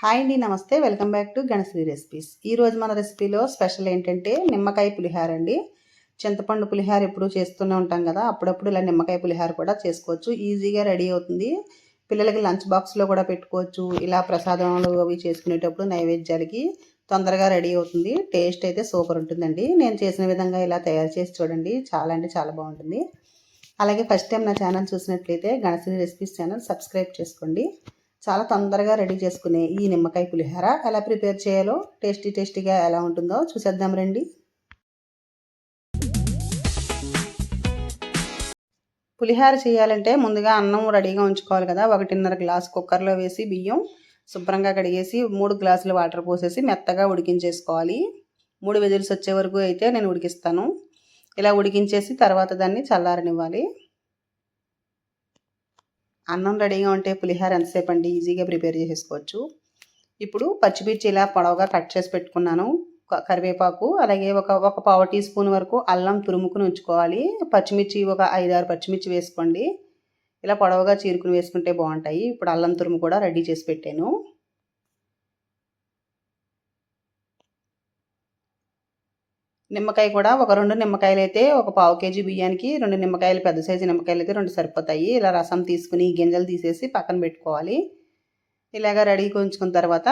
Hi అండి నమస్తే. Welcome back to Ganashri recipes. ఈ రోజు మన రెసిపీలో స్పెషల్ ఏంటంటే నిమ్మకాయ పులిహార అండి. చింతపండు పులిహార ఎప్పుడు చేస్తూనే ఉంటాం కదా అప్పుడప్పుడు ఇలా నిమ్మకాయ పులిహార కూడా చేసుకోవచ్చు. ఈజీగా రెడీ అవుతుంది. పిల్లలకి లంచ్ బాక్స్లో కూడా పెట్టుకోవచ్చు. ఇలా ప్రసాదాలు అవి చేసుకునేటప్పుడు నైవేద్యాలకి తొందరగా రెడీ అవుతుంది. టేస్ట్ అయితే సూపర్ ఉంటుందండి. నేను చేసిన విధంగా ఇలా తయారు చేసి చూడండి. చాలా అంటే చాలా బాగుంటుంది. అలాగే ఫస్ట్ టైం నా ఛానల్ చూసినట్లయితే గణశ్రీ రెసిపీస్ ఛానల్ సబ్స్క్రైబ్ చేసుకోండి. చాలా తొందరగా రెడీ చేసుకునే ఈ నిమ్మకాయ పులిహోర ఎలా ప్రిపేర్ చేయాలో టేస్టీ టేస్టీగా ఎలా ఉంటుందో చూసేద్దాం రండి. పులిహోర చేయాలంటే ముందుగా అన్నం రెడీగా ఉంచుకోవాలి కదా. ఒకటిన్నర గ్లాస్ కుక్కర్లో వేసి బియ్యం శుభ్రంగా కడిగేసి మూడు గ్లాసులు వాటర్ పోసేసి మెత్తగా ఉడికించేసుకోవాలి. మూడు విజిల్స్ వచ్చే వరకు అయితే నేను ఉడికిస్తాను. ఇలా ఉడికించేసి తర్వాత దాన్ని చల్లారనివ్వాలి. అన్నం రెడీగా ఉంటే పులిహోర ఎంతసేపు అండి? ఈజీగా ప్రిపేర్ చేసేసుకోవచ్చు. ఇప్పుడు పచ్చిమిర్చి ఇలా పొడవుగా కట్ చేసి పెట్టుకున్నాను. కరివేపాకు అలాగే ఒక ఒక పావు టీ స్పూన్ వరకు అల్లం తురుముకుని ఉంచుకోవాలి. పచ్చిమిర్చి ఒక ఐదారు పచ్చిమిర్చి వేసుకోండి. ఇలా పొడవుగా చీరుకుని వేసుకుంటే బాగుంటాయి. ఇప్పుడు అల్లం తురుము కూడా రెడీ చేసి పెట్టాను. నిమ్మకాయ కూడా ఒక రెండు నిమ్మకాయలు అయితే ఒక పావు కేజీ బియ్యానికి రెండు నిమ్మకాయలు పెద్ద సైజు నిమ్మకాయలు అయితే రెండు సరిపోతాయి. ఇలా రసం తీసుకుని గింజలు తీసేసి పక్కన పెట్టుకోవాలి. ఇలాగ రెడీ ఉంచుకున్న తర్వాత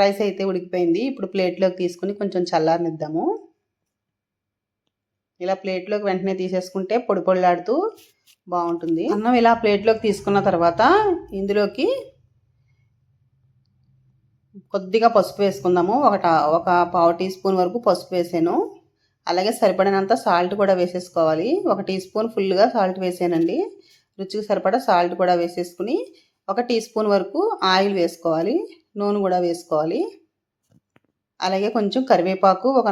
రైస్ అయితే ఉడికిపోయింది. ఇప్పుడు ప్లేట్లోకి తీసుకుని కొంచెం చల్లారనిద్దాము. ఇలా ప్లేట్లోకి వెంటనే తీసేసుకుంటే పొడి పొడిలాడుతూ బాగుంటుంది. అన్నం ఇలా ప్లేట్లోకి తీసుకున్న తర్వాత ఇందులోకి కొద్దిగా పసుపు వేసుకుందాము. ఒక ఒక పావు టీ స్పూన్ వరకు పసుపు వేసాను. అలాగే సరిపడినంత సాల్ట్ కూడా వేసేసుకోవాలి. ఒక టీ స్పూన్ ఫుల్గా సాల్ట్ వేసానండి. రుచికి సరిపడా సాల్ట్ కూడా వేసేసుకుని ఒక టీ స్పూన్ వరకు ఆయిల్ వేసుకోవాలి. నూనె కూడా వేసుకోవాలి. అలాగే కొంచెం కరివేపాకు ఒక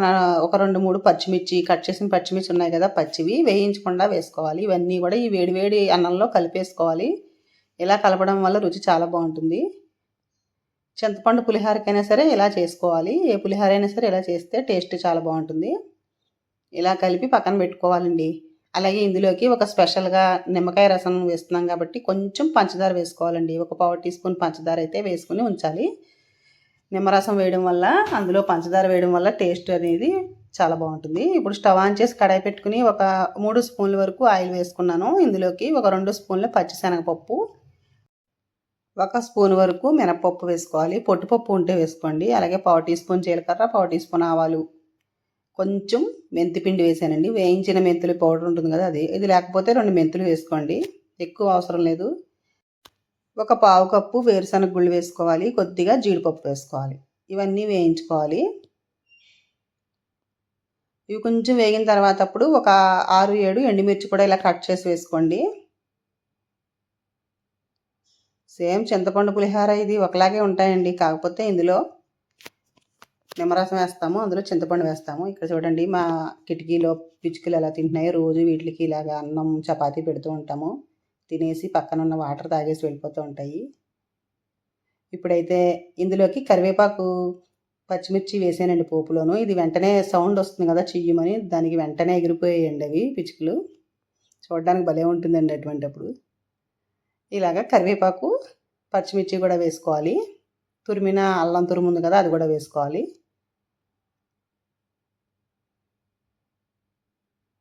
ఒక రెండు మూడు పచ్చిమిర్చి కట్ చేసిన పచ్చిమిర్చి ఉన్నాయి కదా పచ్చివి వేయించకుండా వేసుకోవాలి. ఇవన్నీ కూడా ఈ వేడివేడి అన్నంలో కలిపేసుకోవాలి. ఇలా కలపడం వల్ల రుచి చాలా బాగుంటుంది. చింతపండు పులిహారకైనా సరే ఇలా చేసుకోవాలి. ఏ పులిహార అయినా సరే ఇలా చేస్తే టేస్ట్ చాలా బాగుంటుంది. ఇలా కలిపి పక్కన పెట్టుకోవాలండి. అలాగే ఇందులోకి ఒక స్పెషల్గా నిమ్మకాయ రసం వేస్తున్నాం కాబట్టి కొంచెం పంచదార వేసుకోవాలండి. ఒక పావు టీ స్పూన్ పంచదార అయితే వేసుకుని ఉంచాలి. నిమ్మరసం వేయడం వల్ల అందులో పంచదార వేయడం వల్ల టేస్ట్ అనేది చాలా బాగుంటుంది. ఇప్పుడు స్టవ్ ఆన్ చేసి కడాయి పెట్టుకుని ఒక మూడు స్పూన్ల వరకు ఆయిల్ వేసుకున్నాను. ఇందులోకి ఒక రెండు స్పూన్ల పచ్చిశనగపప్పు ఒక స్పూన్ వరకు మినపప్పు వేసుకోవాలి. పొట్టుపప్పు ఉంటే వేసుకోండి. అలాగే పావు టీ స్పూన్ జీలకర్ర పావు టీ స్పూన్ ఆవాలు. కొంచెం మెంతిపిండి వేసానండి. వేయించిన మెంతులు పౌడర్ ఉంటుంది కదా అది. ఇది లేకపోతే రెండు మెంతులు వేసుకోండి. ఎక్కువ అవసరం లేదు. ఒక పావు కప్పు వేరుశనగ గుళ్ళు వేసుకోవాలి. కొద్దిగా జీడిపప్పు వేసుకోవాలి. ఇవన్నీ వేయించుకోవాలి. ఇవి కొంచెం వేగిన తర్వాత అప్పుడు ఒక ఆరు ఏడు ఎండుమిర్చి కూడా ఇలా కట్ చేసి వేసుకోండి. సేమ్ చింతపండు పులిహార ఇది ఒకలాగే ఉంటాయండి. కాకపోతే ఇందులో నిమ్మరసం వేస్తాము అందులో చింతపండు వేస్తాము. ఇక్కడ చూడండి మా కిటికీలో పిచ్చుకలు ఎలా తింటున్నాయో రోజు వీటికి ఇలాగా అన్నం చపాతీ పెడుతూ ఉంటాము. తినేసి పక్కన ఉన్న వాటర్ తాగేసి వెళ్ళిపోతూ ఉంటాయి. ఇప్పుడైతే ఇందులోకి కరివేపాకు పచ్చిమిర్చి వేసానండి పోపులోను. ఇది వెంటనే సౌండ్ వస్తుంది కదా చెయ్యమని. దానికి వెంటనే ఎగిరిపోయాయండి అవి పిచ్చుకలు. చూడడానికి భలే ఉంటుందండి అటువంటి అప్పుడు. ఇలాగ కరివేపాకు పచ్చిమిర్చి కూడా వేసుకోవాలి. తురిమిన అల్లం తురుముంది కదా అది కూడా వేసుకోవాలి.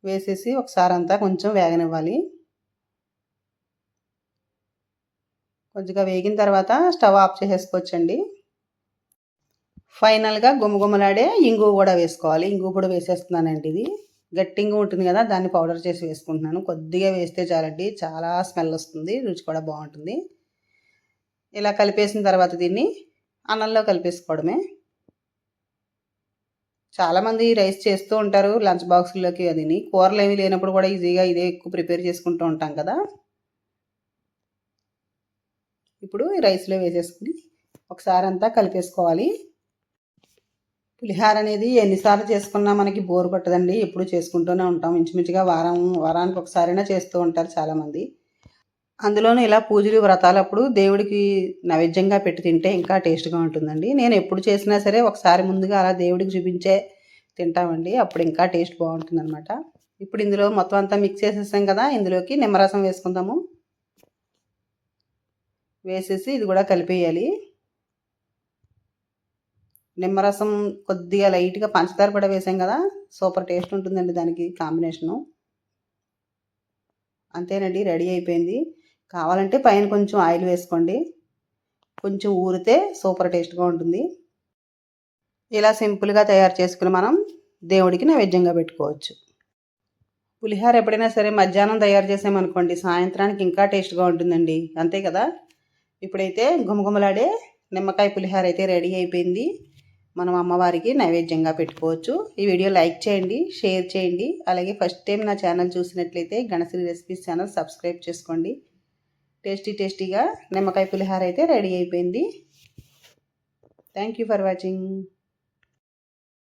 వేసేసి ఒకసారి అంతా కొంచెం వేగనివ్వాలి. కొద్దిగా వేగిన తర్వాత స్టవ్ ఆఫ్ చేసేసుకోవచ్చండి. ఫైనల్గా గుమ్మగుమ్మలాడే ఇంగు కూడా వేసుకోవాలి. ఇంగు కూడా వేసేస్తున్నానండి ఇది. గట్టింగు ఉంటుంది కదా దాన్ని పౌడర్ చేసి వేసుకుంటున్నాను. కొద్దిగా వేస్తే చాలండి. చాలా స్మెల్ వస్తుంది రుచి కూడా బాగుంటుంది. ఇలా కలిపేసిన తర్వాత దీన్ని అన్నంలో కలిపేసుకోవడమే. చాలామంది రైస్ చేస్తూ ఉంటారు లంచ్ బాక్స్లోకి అదిని. కూరలు ఏమీ లేనప్పుడు కూడా ఈజీగా ఇదే ఎక్కువ ప్రిపేర్ చేసుకుంటూ ఉంటాం కదా. ఇప్పుడు రైస్లో వేసేసుకుని ఒకసారి అంతా కలిపేసుకోవాలి. పులిహార అనేది ఎన్నిసార్లు చేసుకున్నా మనకి బోర్ కొట్టదండి. ఎప్పుడు చేసుకుంటూనే ఉంటాం. ఇంచుమించుగా వారం వారానికి ఒకసారైనా చేస్తూ ఉంటారు చాలామంది. అందులోనూ ఇలా పూజలు వ్రతాలప్పుడు దేవుడికి నైవేద్యంగా పెట్టి తింటే ఇంకా టేస్ట్గా ఉంటుందండి. నేను ఎప్పుడు చేసినా సరే ఒకసారి ముందుగా అలా దేవుడికి చూపించే తింటామండి. అప్పుడు ఇంకా టేస్ట్ బాగుంటుంది అనమాట ఇప్పుడు ఇందులో మొత్తం అంతా మిక్స్ చేసేసాం కదా ఇందులోకి నిమ్మరసం వేసుకుందాము. వేసేసి ఇది కూడా కలిపేయాలి. నిమ్మరసం కొద్దిగా లైట్గా పంచదార కూడా వేసాం కదా సూపర్ టేస్ట్ ఉంటుందండి దానికి కాంబినేషను. అంతేనండి రెడీ అయిపోయింది. కావాలంటే పైన కొంచెం ఆయిల్ వేసుకోండి. కొంచెం ఊరితే సూపర్ టేస్ట్గా ఉంటుంది. ఇలా సింపుల్గా తయారు చేసుకుని మనం దేవుడికి నైవేద్యంగా పెట్టుకోవచ్చు. పులిహార ఎప్పుడైనా సరే మధ్యాహ్నం తయారు చేసామనుకోండి సాయంత్రానికి ఇంకా టేస్ట్గా ఉంటుందండి. అంతే కదా? ఇప్పుడైతే గుమగుమలాడే నిమ్మకాయ పులిహార అయితే రెడీ అయిపోయింది. మనం అమ్మవారికి నైవేద్యంగా పెట్టుకోవచ్చు. ఈ వీడియో లైక్ చేయండి షేర్ చేయండి. అలాగే ఫస్ట్ టైం నా ఛానల్ చూసినట్లయితే గణశ్రీ రెసిపీస్ ఛానల్ సబ్స్క్రైబ్ చేసుకోండి. టేస్టీ టేస్టీగా నిమ్మకాయ పులిహార అయితే రెడీ అయిపోయింది. Thank you for watching